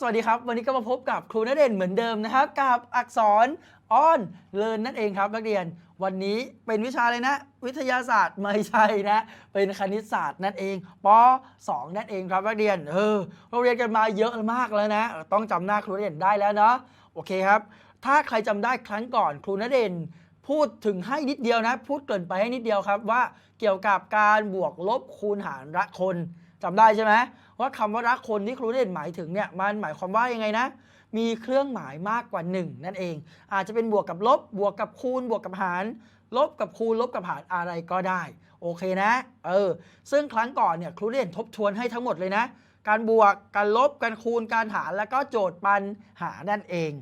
สวัสดีครับ วันนี้ก็มาพบกับครูณเด่นเหมือนเดิมนะครับ กับอักษรอ้อนเลินนั่นเองครับนักเรียน วันนี้เป็นวิชาเลยนะ วิทยาศาสตร์ไม่ใช่นะ เป็นคณิตศาสตร์นั่นเองป .2 นั่นเอง ครับนักเรียนเออเราเรียนกันมาเยอะมากแล้วนะ ต้องจำหน้าครูณเด่นได้แล้วเนาะโอเคครับ ถ้าใครจำได้ครั้งก่อนครูณเด่นพูดถึงให้นิดเดียวนะ พูดเกินไปให้นิดเดียวครับว่าเกี่ยวกับการบวกลบคูณหารละคนจำได้ใช่ไหม ว่าคำว่าละคนที่ครูเด่นหมายถึงเนี่ยมันหมายความว่ายังไงนะ มีเครื่องหมายมากกว่า 1 นั่นเอง อาจจะเป็นบวกกับลบบวกกับคูณ บวกกับหาร ลบกับคูณลบกับหารอะไรก็ได้ โอเคนะเออซึ่งครั้งก่อนเนี่ยครูเด่นทบทวนให้ทั้งหมดเลยนะ การบวกการลบการคูณการหารแล้วก็โจทย์ปัญหานั่นเอง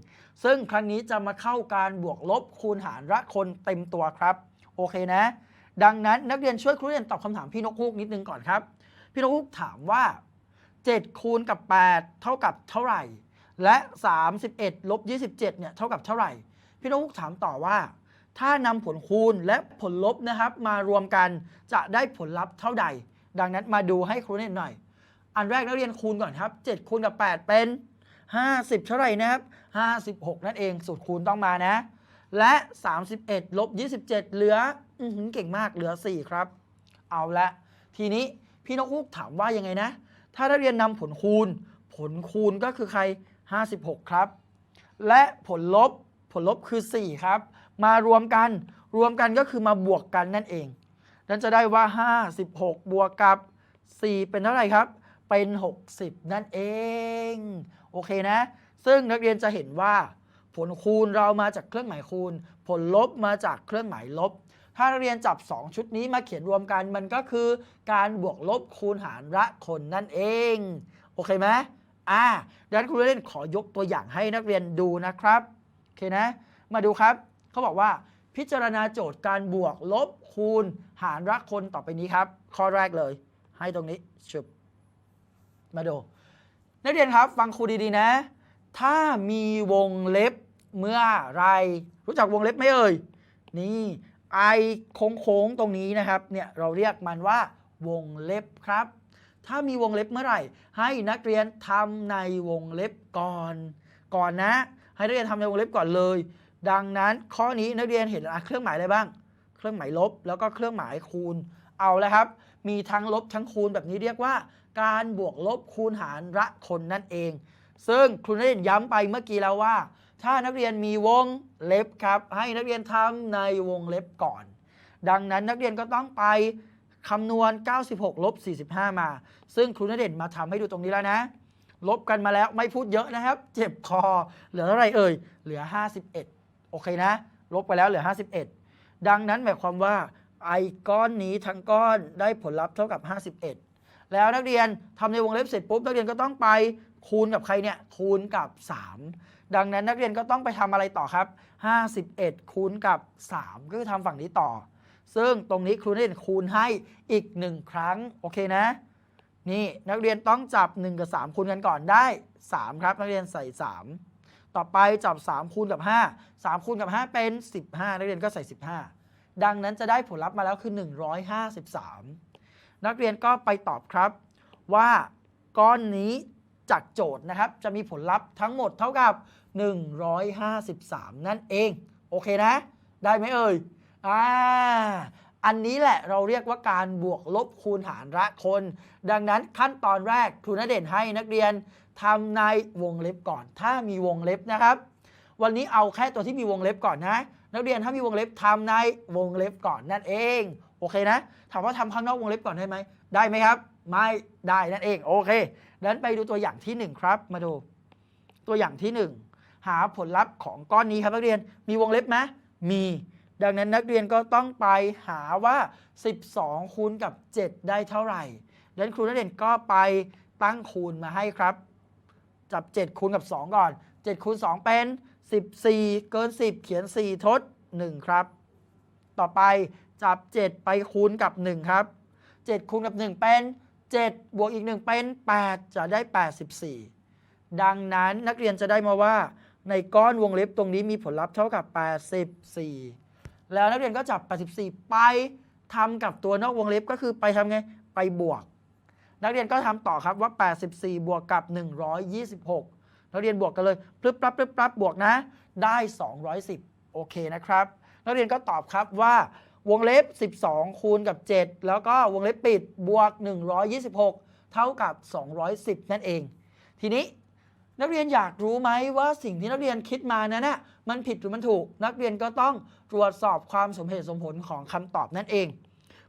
ซึ่งครั้งนี้จะมาเข้าการบวกลบคูณหารละคนเต็มตัวครับโอเคนะ ดังนั้นนักเรียนช่วยครูเรียนตอบคำถามพี่นกฮูกนิดนึงก่อนครับ พี่นกฮูกถามว่า 7 คูณกับ 8 เท่ากับเท่าไหร่ และ 31ลบ27เนี่ยเท่ากับเท่าไหร่ พี่นกฮูกถามต่อว่า ถ้านำผลคูณและผลลบนะครับ มารวมกันจะได้ผลลัพธ์เท่าใด ดังนั้นมาดูให้ครูเรียนหน่อย อันแรกนักเรียนคูณก่อนครับ 7 คูณกับ 8 เป็น 50 เท่าไหร่นะครับ 56 นั่นเองสูตรคูณต้องมานะ และ 31ลบ27 เหลืออือหือเก่งมากเหลือ 4 ครับ เอาละทีนี้พี่นกฮูกถามว่ายังไงนะ ถ้านักเรียนนำผลคูณ ผลคูณก็คือใคร 56 ครับ และผลลบผลลบคือ 4 ครับ มารวมกันรวมกันก็คือมาบวกกันนั่นเองนั้นจะได้ว่า 56 บวกกับ 4 เป็นเท่าไหร่ครับ เป็น 60 นั่นเอง โอเคนะ ซึ่งนักเรียนจะเห็นว่า ผลคูณเรามาจากเครื่องหมายคูณ ผลลบมาจากเครื่องหมายลบ ถ้าเรียนจับ 2 ชุดนี้มาเขียนรวมกันมันก็คือ การบวกลบคูณหารละคนนั่นเอง โอเคไหมอ่าดังนั้นครูเล่นขอยกตัวอย่างให้นักเรียนดูนะครับ โอเคนะ มาดูครับ เขาบอกว่าพิจารณาโจทย์การบวกลบคูณหารละคนต่อไปนี้ครับ ข้อแรกเลย ให้ตรงนี้ชุบมาดู นักเรียนครับ ฟังครูดีๆนะ ถ้ามีวงเล็บเมื่อไรรู้จักวงเล็บไหมเอ่ยนี่ ไอโค้งๆตรงนี้นะครับเนี่ยเราเรียกมันว่าวงเล็บครับ ถ้ามีวงเล็บเมื่อไหร่ ให้นักเรียนทำในวงเล็บก่อน ก่อนนะ ให้นักเรียนทำในวงเล็บก่อนเลย ดังนั้นข้อนี้นักเรียนเห็นเครื่องหมายอะไรบ้าง เครื่องหมายลบแล้วก็เครื่องหมายคูณเอาแล้วครับ มีทั้งลบทั้งคูณแบบนี้เรียกว่า การบวกลบคูณหารละคนนั่นเอง ซึ่งครูนักเรียนย้ำไปเมื่อกี้แล้วว่า ถ้านักเรียนมีวงเล็บครับ ให้นักเรียนทำในวงเล็บก่อน ดังนั้นนักเรียนก็ต้องไปคำนวณ 96 ลบ 45 มา ซึ่งครูณเด่นมาทำให้ดูตรงนี้แล้วนะ ลบกันมาแล้วไม่พูดเยอะนะครับ เจ็บคอ เหลือเท่าไรเอ่ย เหลือ 51 โอเคนะ ลบไปแล้วเหลือ 51 ดังนั้นหมายความว่าไอ้ก้อนนี้ทั้งก้อนได้ผลลัพธ์เท่ากับ 51 แล้วนักเรียนทำในวงเล็บเสร็จปุ๊บ นักเรียนก็ต้องไปคูณกับใครเนี่ย คูณกับ 3 ดังนั้นนักเรียนก็ต้องไปทำอะไรต่อครับ 51 คูณกับ 3 ก็คือทำฝั่งนี้ต่อ ซึ่งตรงนี้ครูนักเรียนคูณให้อีก 1 ครั้ง โอเคนะ นี่นักเรียนต้องจับ 1 กับ 3 คูณกันก่อนได้ 3 ครับ นักเรียนใส่ 3 ต่อไปจับ 3 คูณกับ 5 3 คูณกับ 5 เป็น 15 นักเรียนก็ใส่ 15 ดังนั้นจะได้ผลลัพธ์มาแล้วคือ 153 นักเรียนก็ไปตอบครับว่าก้อนนี้ จากโจทย์นะครับ จะมีผลลัพธ์ทั้งหมดเท่ากับ 153 นั่นเอง โอเคนะ ได้ไหมเอ่ยอ่าอันนี้แหละเราเรียกว่าการบวกลบคูณหารละคน ดังนั้นขั้นตอนแรกครูณเด่นให้นักเรียนทำในวงเล็บก่อน ถ้ามีวงเล็บนะครับ วันนี้เอาแค่ตัวที่มีวงเล็บก่อนนะ นักเรียนถ้ามีวงเล็บทำในวงเล็บก่อนนั่นเอง โอเคนะ ถามว่าทำข้างนอกวงเล็บก่อนได้ไหม ได้ไหมครับ ไม่ได้นั่นเองโอเคดังนั้นไปดูตัวอย่างที่ 1 ครับ มาดู ตัวอย่างที่ 1 หาผลลัพธ์ของก้อนนี้ครับนักเรียนมีวงเล็บไหมมีดังนั้นนักเรียนก็ต้องไปหาว่า 12 คูณกับ 7 ได้เท่าไหร่ดังนั้นครูนักเรียนก็ไปตั้งคูณมาให้ครับ จับ 7 คูณกับ 2 ก่อน 7 คูณ 2 เป็น 14 เกิน 10 เขียน 4 ทด 1 ครับ ต่อไปจับ 7 ไปคูณกับ 1 ครับ 7 คูณกับ 1 เป็น 7 บวกอีก 1 เป็น 8 จะได้ 84 ดังนั้นนักเรียนจะได้มาว่า ในก้อนวงเล็บตรงนี้มีผลลัพธ์เท่ากับ 84 แล้วนักเรียนก็จับ 84 ไปทำกับตัวนอกวงเล็บก็คือไปทำไง ไปบวก นักเรียนก็ทำต่อครับว่า 84 บวกกับ 126 นักเรียนบวกกันเลยปรึ๊บปรับปรึ๊บปรับบวกนะ ได้ 210 โอเคนะครับ นักเรียนก็ตอบครับว่า วงเล็บ 12 คูณกับ 7 แล้วก็วงเล็บปิดบวก 126 เท่ากับ 210 นั่นเอง ทีนี้นักเรียนอยากรู้ไหมว่าสิ่งที่นักเรียนคิดมานั้นนะมันผิดหรือมันถูก นักเรียนก็ต้องตรวจสอบความสมเหตุสมผลของคำตอบนั่นเอง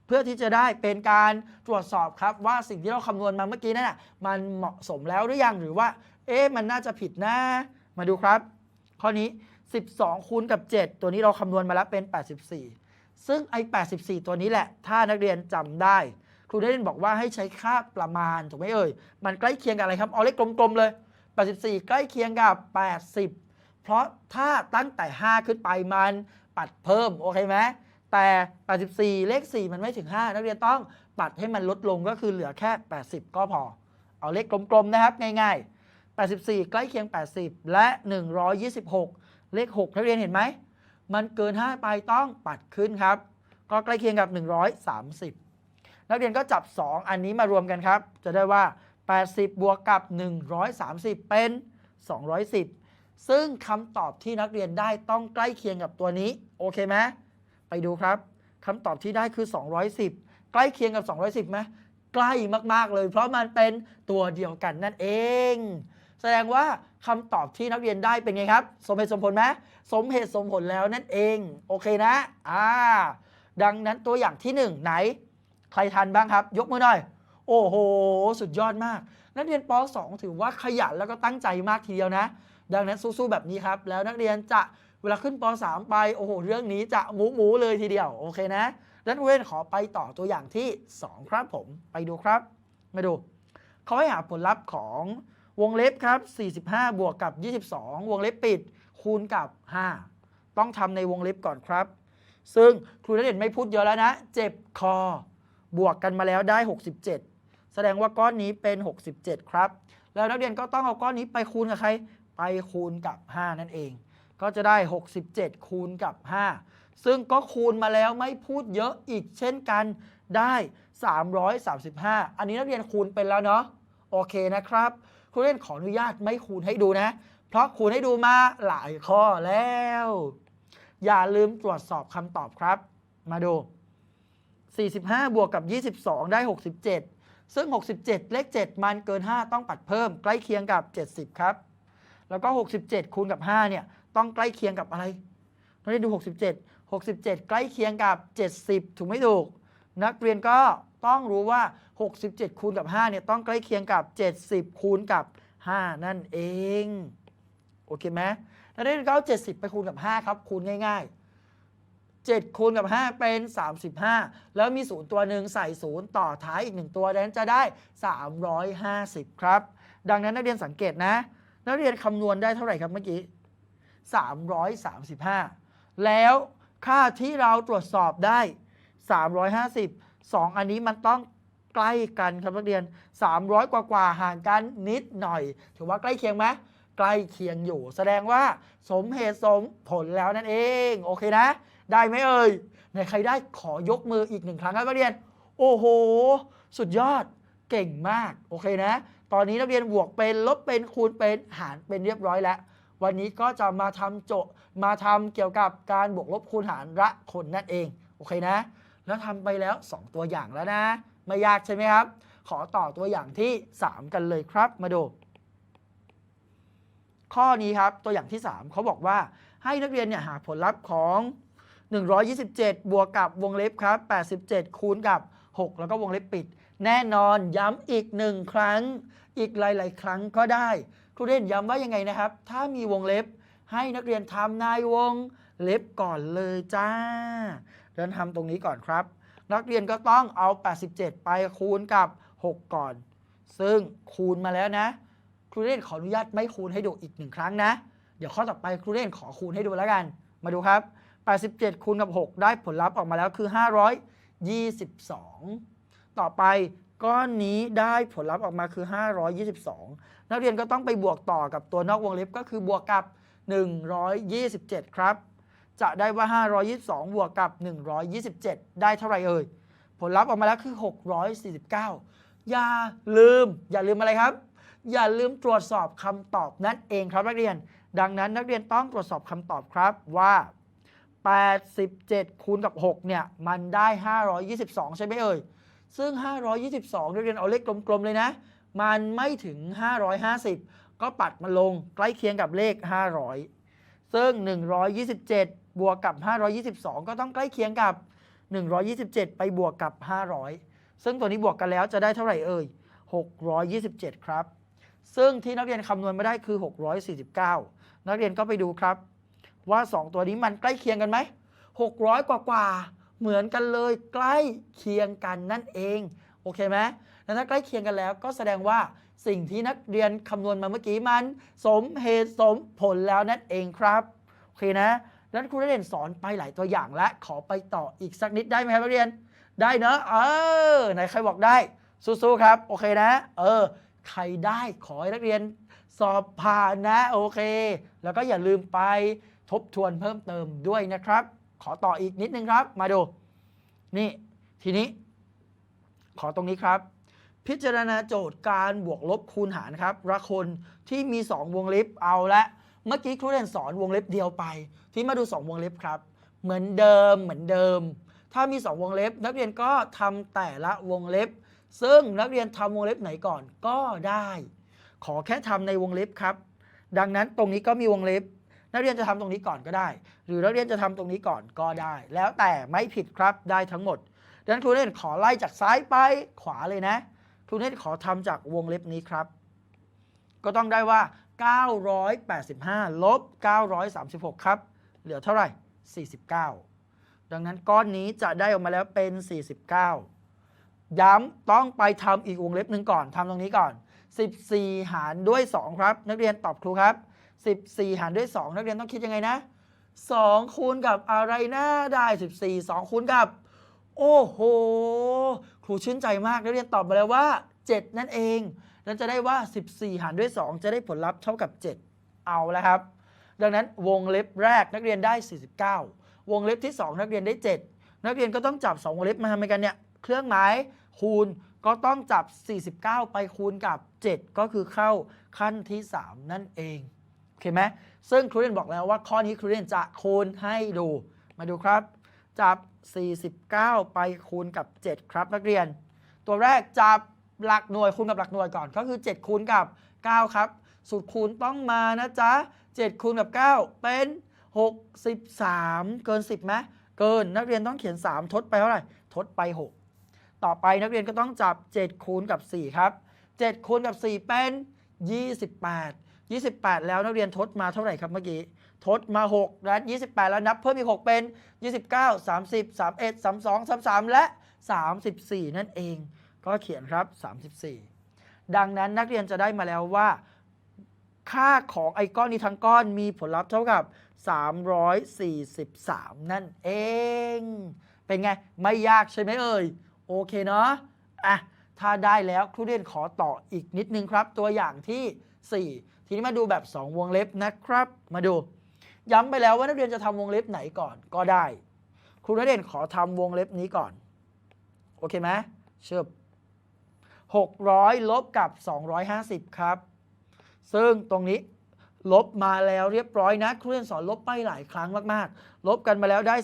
เพื่อที่จะได้เป็นการตรวจสอบครับว่าสิ่งที่เราคำนวณมาเมื่อกี้นั่นนะมันเหมาะสมแล้วหรือยังหรือว่า เอ๊ะมันน่าจะผิดนะ มาดูครับ ข้อนี้ 12คูณกับ 7 ตัวนี้เราคำนวณมาแล้วเป็น 84 ซึ่งไอ้84 ตัวนี้แหละ ถ้านักเรียนจำได้ ครูได้เรียนบอกว่าให้ใช้ค่าประมาณถูกไหมเอ่ย มันใกล้เคียงกับอะไรครับ เอาเลขกลมๆเลย 84 ใกล้เคียงกับ 80 เพราะถ้าตั้งแต่ 5 ขึ้นไปมันปัดเพิ่ม โอเคไหมแต่ 84 เลข 4 มันไม่ถึง 5 นักเรียนต้องปัดให้มันลดลงก็คือเหลือแค่ 80 ก็พอ เอาเลขกลมๆนะครับง่ายๆ 84 ใกล้เคียง 80 และ 126 เลข 6 นักเรียนเห็นไหม มันเกิน 5 ไปต้องปัดขึ้นครับ ก็ใกล้เคียงกับ 130 นักเรียนก็จับ 2 อันนี้มารวมกันครับ จะได้ว่า 80 บวกกับ 130 เป็น 210 ซึ่งคำตอบที่นักเรียนได้ต้องใกล้เคียงกับตัวนี้ โอเคไหมไปดูครับคำตอบที่ได้คือ 210 ใกล้เคียงกับ 210ไหมใกล้มาก ๆ เลย เพราะมันเป็นตัวเดียวกันนั่นเอง แสดงว่าคำตอบที่นักเรียนได้เป็นไงครับ สมเหตุสมผลไหมสมเหตุสมผลแล้วนั่นเองโอเคนะอ่าดังนั้นตัวอย่างที่หนึ่งไหน ใครทันบ้างครับ ยกมือหน่อยโอ้โห สุดยอดมาก นักเรียนป .2 ถือว่าขยันแล้วก็ตั้งใจมากทีเดียวนะ ดังนั้นสู้ๆแบบนี้ครับ แล้วนักเรียนจะเวลาขึ้นป .3 ไปโอ้โห เรื่องนี้จะหมูหมูเลยทีเดียวโอเคนะดังนั้นเวนขอไปต่อตัวอย่างที่ 2 ครับผมไปดูครับ มาดูเขาให้หาผลลัพธ์ของ วงเล็บครับ 45 บวกกับ 22 วงเล็บปิด คูณกับ 5 ต้องทำในวงเล็บก่อนครับ ซึ่งครูณเดชน์ไม่พูดเยอะแล้วนะ เจ็บคอ บวกกันมาแล้วได้ 67 แสดงว่าก้อนนี้เป็น 67 ครับ แล้วนักเรียนก็ต้องเอาก้อนนี้ไปคูณกับใคร ไปคูณกับ 5 นั่นเอง ก็จะได้ 67 คูณกับ 5 ซึ่งก็คูณมาแล้วไม่พูดเยอะอีกเช่นกันได้ 335 อันนี้นักเรียนคูณเป็นแล้วเนาะ โอเคนะครับ ครูเล่นขออนุญาตไม่คูณให้ดูนะ เพราะคูณให้ดูมาหลายข้อแล้ว อย่าลืมตรวจสอบคำตอบครับ มาดู 45 บวกกับ 22 ได้ 67 ซึ่ง 67 เลข 7 มันเกิน 5 ต้องปัดเพิ่มใกล้เคียงกับ 70 ครับ แล้วก็ 67 คูณกับ 5 เนี่ย ต้องใกล้เคียงกับอะไรเราได้ดู 67 67 ใกล้เคียงกับ 70 ถูกไหม่ถูก นักเรียนก็ต้องรู้ว่า 67 คูณกับ 5 เนี่ย ต้องใกล้เคียงกับ 70 คูณกับ 5 นั่นเอง โอเคไหมนักเรียนก็เอา70 ไปคูณกับ 5 ครับ คูณง่าย ๆ 7 คูณกับ 5 เป็น 35 แล้วมีศูนย์ตัวหนึ่งใส่ศูนย์ต่อท้ายอีก 1 ตัวดังนั้นจะได้ 350 ครับ ดังนั้นนักเรียนสังเกตนะ นักเรียนคำนวณได้เท่าไหร่ครับเมื่อกี้ 335 แล้วค่าที่เราตรวจสอบได้ 350 2 อันนี้มันต้อง ใกล้กันครับนักเรียน 300 กว่ากว่าห่างกันนิดหน่อย ถือว่าใกล้เคียงไหมใกล้เคียงอยู่ แสดงว่าสมเหตุสมผลแล้วนั่นเอง โอเคนะ ได้ไหมเอ่ยไหนใครได้ขอยกมืออีกหนึ่งครั้งครับนักเรียน โอ้โห สุดยอดเก่งมาก โอเคนะ ตอนนี้นักเรียนบวกเป็นลบเป็นคูณเป็นหารเป็นเรียบร้อยแล้ว วันนี้ก็จะมาทำโจทย์มาทำเกี่ยวกับการบวกลบคูณหารละคนนั่นเอง โอเคนะ แล้วทำไปแล้ว 2 ตัวอย่างแล้วนะ ไม่ยากใช่ไหมครับ ขอต่อตัวอย่างที่ 3 กันเลยครับมาดู ข้อนี้ครับตัวอย่างที่ 3 เขาบอกว่าให้นักเรียนเนี่ยหาผลลัพธ์ของ 127 บวกกับวงเล็บครับ 87 คูณกับ 6 แล้วก็วงเล็บปิด แน่นอนย้ำอีกหนึ่งครั้ง อีกหลาย ๆ ครั้งก็ได้ครูเด่นย้ำว่ายังไงนะครับ ถ้ามีวงเล็บให้นักเรียนทำในวงเล็บก่อนเลยจ้าเดินทำตรงนี้ก่อนครับ นักเรียนก็ต้องเอา 87 ไปคูณกับ 6 ก่อน ซึ่งคูณมาแล้วนะ ครูเล่นขออนุญาตไม่คูณให้ดูอีกหนึ่งครั้งนะ เดี๋ยวข้อต่อไปครูเล่นขอคูณให้ดูแล้วกัน มาดูครับ 87 คูณกับ 6 ได้ผลลัพธ์ออกมาแล้วคือ 522 ต่อไปก้อนนี้ได้ผลลัพธ์ออกมาคือ 522 นักเรียนก็ต้องไปบวกต่อกับตัวนอกวงเล็บก็คือบวกกับ 127 ครับ จะได้ว่า 522บวกกับ 127 ได้เท่าไรเอ่ย ผลลัพธ์ออกมาแล้วคือ 649 อย่าลืม อย่าลืมอะไรครับ อย่าลืมตรวจสอบคำตอบนั่นเองครับนักเรียน ดังนั้นนักเรียนต้องตรวจสอบคำตอบครับว่า 87 คูณกับ 6 เนี่ย มันได้ 522 ใช่ไหมเอ่ย ซึ่ง 522นักเรียนเอาเลขกลมๆ เลยนะ มันไม่ถึง 550 ก็ปัดมันลงใกล้เคียงกับเลข 500 ซึ่ง 127 บวกกับ 522 ก็ต้องใกล้เคียงกับ 127 ไปบวกกับ 500 ซึ่งตัวนี้บวกกันแล้วจะได้เท่าไหร่เอ่ย 627 ครับ ซึ่งที่นักเรียนคำนวณมาได้คือ 649 นักเรียนก็ไปดูครับ ว่า 2 ตัวนี้มันใกล้เคียงกันไหม 600 กว่ากว่าเหมือนกันเลยใกล้เคียงกันนั่นเอง โอเคไหมแล้วถ้าใกล้เคียงกันแล้วก็แสดงว่าสิ่งที่นักเรียนคำนวณมาเมื่อกี้มัน สมเหตุสมผลแล้วนั่นเองครับ โอเคนะ นั้นครูได้เด่นสอนไปหลายตัวอย่างและขอไปต่ออีกสักนิดได้ไหมครับนักเรียน ได้เนอะเออไหนใครบอกได้สู้ๆครับโอเคนะ เออ ใครได้ขอให้นักเรียนสอบผ่านนะโอเค แล้วก็อย่าลืมไปทบทวนเพิ่มเติมด้วยนะครับ ขอต่ออีกนิดนึงครับ มาดู นี่ทีนี้ ขอตรงนี้ครับ พิจารณาโจทย์การบวกลบคูณหารครับละคนที่มี 2 วงเล็บเอาละ เมื่อกี้ครูเรียนสอนวงเล็บเดียวไป ที่มาดู 2 วงเล็บครับ เหมือนเดิมเหมือนเดิม ถ้ามี 2 วงเล็บ นักเรียนก็ทำแต่ละวงเล็บ ซึ่งนักเรียนทำวงเล็บไหนก่อนก็ได้ ขอแค่ทำในวงเล็บครับ ดังนั้นตรงนี้ก็มีวงเล็บ นักเรียนจะทำตรงนี้ก่อนก็ได้ หรือนักเรียนจะทำตรงนี้ก่อนก็ได้ แล้วแต่ไม่ผิดครับได้ทั้งหมดดังนั้นครูเล่นขอไล่จากซ้ายไปขวาเลยนะครูเล่นขอทำจากวงเล็บนี้ครับ ก็ต้องได้ว่า 985 ลบ 936 ครับ เหลือเท่าไหร่ 49 ดังนั้นก้อนนี้จะได้ออกมาแล้วเป็น 49 ย้ำต้องไปทำอีกวงเล็บหนึ่งก่อนทำตรงนี้ก่อน 14 หารด้วย 2 ครับ นักเรียนตอบครูครับ 14 หารด้วย 2 นักเรียนต้องคิดยังไงนะ 2 คูณกับอะไรนะได้ 14 2 คูณกับ โอ้โห ครูชื่นใจมากนักเรียนตอบมาแล้วว่า 7 นั่นเอง แล้วจะได้ว่า 14 หารด้วย 2 จะได้ผลลัพธ์เท่ากับ 7 เอาแล้วครับ ดังนั้นวงเล็บแรกนักเรียนได้ 49 วงเล็บที่ 2 นักเรียนได้ 7 นักเรียนก็ต้องจับ 2 วงเล็บมาทำไมกันเนี่ย เครื่องหมายคูณก็ต้องจับ 49 ไปคูณกับ 7 ก็คือเข้าขั้นที่ 3 นั่นเองโอเคไหมซึ่งครูเรียนบอกแล้วว่าข้อนี้ครูเรียนจะคูณให้ดู มาดูครับ จับ 49 ไปคูณกับ 7 ครับนักเรียน ตัวแรกจับ หลักหน่วยคูณกับหลักหน่วยก่อนก็คือ 7 คูณกับ 9 ครับ สูตรคูณต้องมานะจ๊ะ 7 คูณกับ 9 เป็น 63 เกิน 10ไหมเกินนักเรียนต้องเขียน 3 ทดไปเท่าไหร่ ทดไป 6 ต่อไปนักเรียนก็ต้องจับ 7 คูณกับ 4 ครับ 7 คูณกับ 4 เป็น 28 28 แล้วนักเรียนทดมาเท่าไหร่ครับเมื่อกี้ ทดมา6และ28 แล้วนับเพิ่มอีก 6 เป็น 29 30 31 32 33 และ 34 นั่นเอง ก็เขียนครับ 34 ดังนั้นนักเรียนจะได้มาแล้วว่า ค่าของไอ้ก้อนนี้ทั้งก้อนมีผลลัพธ์เท่ากับ 343 นั่นเอง เป็นไง ไม่ยากใช่ไหมเอ่ย โอเคเนาะอะถ้าได้แล้วครูเรียนขอต่ออีกนิดนึงครับ ตัวอย่างที่ 4 ทีนี้มาดูแบบ 2 วงเล็บนะครับ มาดู ย้ำไปแล้วว่านักเรียนจะทำวงเล็บไหนก่อนก็ได้ ครูนักเรียนขอทำวงเล็บนี้ก่อน โอเคไหมเชิบ 600 ลบกับ 250 ครับ ซึ่งตรงนี้ลบมาแล้วเรียบร้อยนะครูเรียนสอนลบไปหลายครั้งมากๆ ลบกันมาแล้วได้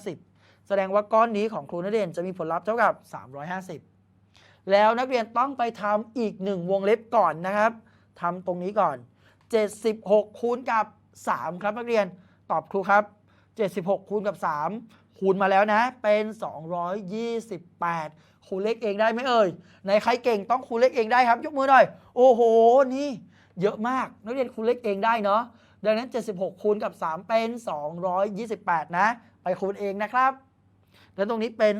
350 แสดงว่าก้อนนี้ของครูนักเรียนจะมีผลลัพธ์เท่ากับ 350 แล้วนักเรียนต้องไปทำอีกหนึ่งวงเล็บก่อนนะครับทำตรงนี้ก่อน 76 คูณกับ 3 ครับนักเรียนตอบครูครับ 76 คูณกับ 3 คูณมาแล้วนะ เป็น 228 คูณเลขเองได้ไหมเอ่ยในใครเก่งต้องคูณเลขเองได้ครับ ยกมือหน่อย โอ้โห นี่ เยอะมาก นักเรียนคูณเลขเองได้เนาะดังนั้น 76 คูณกับ 3 เป็น 228 นะ ไปคูณเองนะครับ แล้วตรงนี้เป็น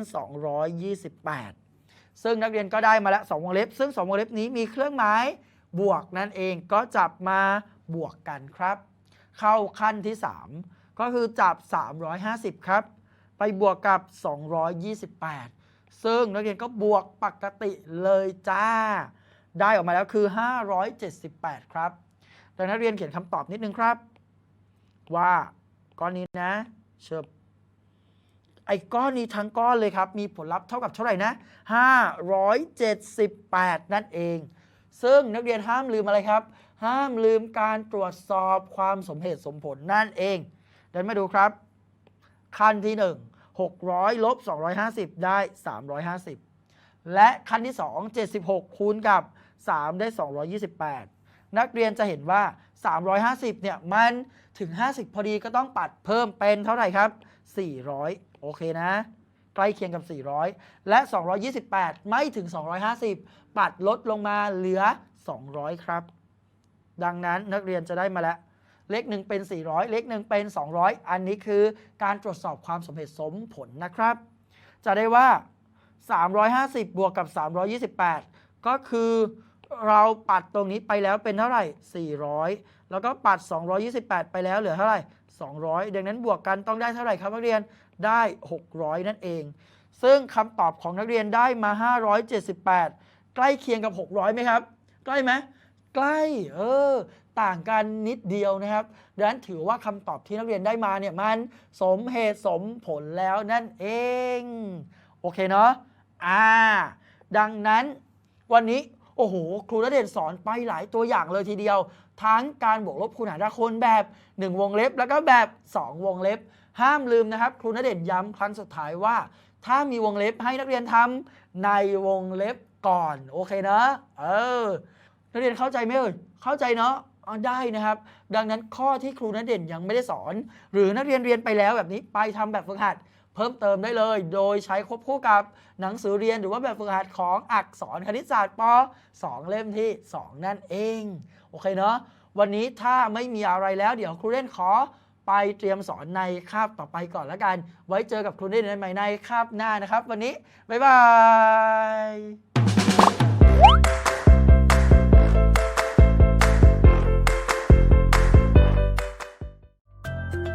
228 ซึ่งนักเรียนก็ได้มาแล้ว2วงเล็บ ซึ่ง2วงเล็บนี้มีเครื่องหมายบวกนั่นเองก็จับมาบวกกันครับ เข้าขั้นที่ 3 ก็คือจับ350 ครับ ไปบวกกับ 228 ซึ่งนักเรียนก็บวกปกติเลยจ้า ได้ออกมาแล้วคือ 578 ครับดังนั้นนักเรียนเขียนคำตอบนิดนึงครับ ว่าก้อนนี้นะเชิบไอ้ก้อนนี้ทั้งก้อนเลยครับ มีผลลัพธ์เท่ากับเท่าไหร่นะ 578 นั่นเอง ซึ่งนักเรียนห้ามลืมอะไรครับ ห้ามลืมการตรวจสอบความสมเหตุสมผลนั่นเอง ดินมาดูครับ ขั้นที่ 1 600ลบ250 ได้ 350 และขั้นที่ 2 76 คูณกับ 3 ได้ 228 นักเรียนจะเห็นว่า 350 เนี่ย มันถึง 50 พอดีก็ต้องปัดเพิ่มเป็นเท่าไหร่ครับ 400 โอเคนะ ใกล้เคียงกับ 400 และ 228 ไม่ถึง 250 ปัดลดลงมาเหลือ 200 ครับ ดังนั้นนักเรียนจะได้มาแล้ว เลขหนึ่งเป็น 400 เลขหนึ่งเป็น 200 อันนี้คือการตรวจสอบความสมเหตุสมผลนะครับ จะได้ว่า 350 บวกกับ 328 ก็คือเราปัดตรงนี้ไปแล้วเป็นเท่าไหร่ 400 แล้วก็ปัด 228 ไปแล้วเหลือเท่าไหร่ 200 ดังนั้นบวกกันต้องได้เท่าไหร่ครับนักเรียนได้ 600 นั่นเอง ซึ่งคำตอบของนักเรียนได้มา 578 ใกล้เคียงกับ 600ไหมครับ ใกล้ไหมใกล้ เออ ต่างกันนิดเดียวนะครับดังนั้นถือว่าคำตอบที่นักเรียนได้มาเนี่ยมันสมเหตุสมผลแล้วนั่นเอง โอเคเนาะอ่าดังนั้นวันนี้โอ้โห ครูณเดชน์สอนไปหลายตัวอย่างเลยทีเดียว ทั้งการบวกลบคูณหารด้านคนแบบ 1 วงเล็บ แล้วก็แบบ 2 วงเล็บ ห้ามลืมนะครับ ครูณเดชน์ย้ำครั้งสุดท้ายว่า ถ้ามีวงเล็บให้นักเรียนทำในวงเล็บก่อน โอเคนะเออนักเรียนเข้าใจไหมเอ่ยเข้าใจเนาะ ได้นะครับ ดังนั้นข้อที่ครูณเด่นยังไม่ได้สอน หรือนักเรียนเรียนไปแล้วแบบนี้ไปทำแบบฝึกหัด เพิ่มเติมได้เลย โดยใช้ควบคู่กับหนังสือเรียนหรือว่าแบบฝึกหัดของอักษรคณิตศาสตร์ป .2 เล่มที่ 2 นั่นเอง โอเคเนาะวันนี้ถ้าไม่มีอะไรแล้วเดี๋ยวครูเล่นขอไปเตรียมสอนในคาบต่อไปก่อนแล้วกัน ไว้เจอกับครูเล่นใหม่ในคาบหน้านะครับ วันนี้บ๊ายบาย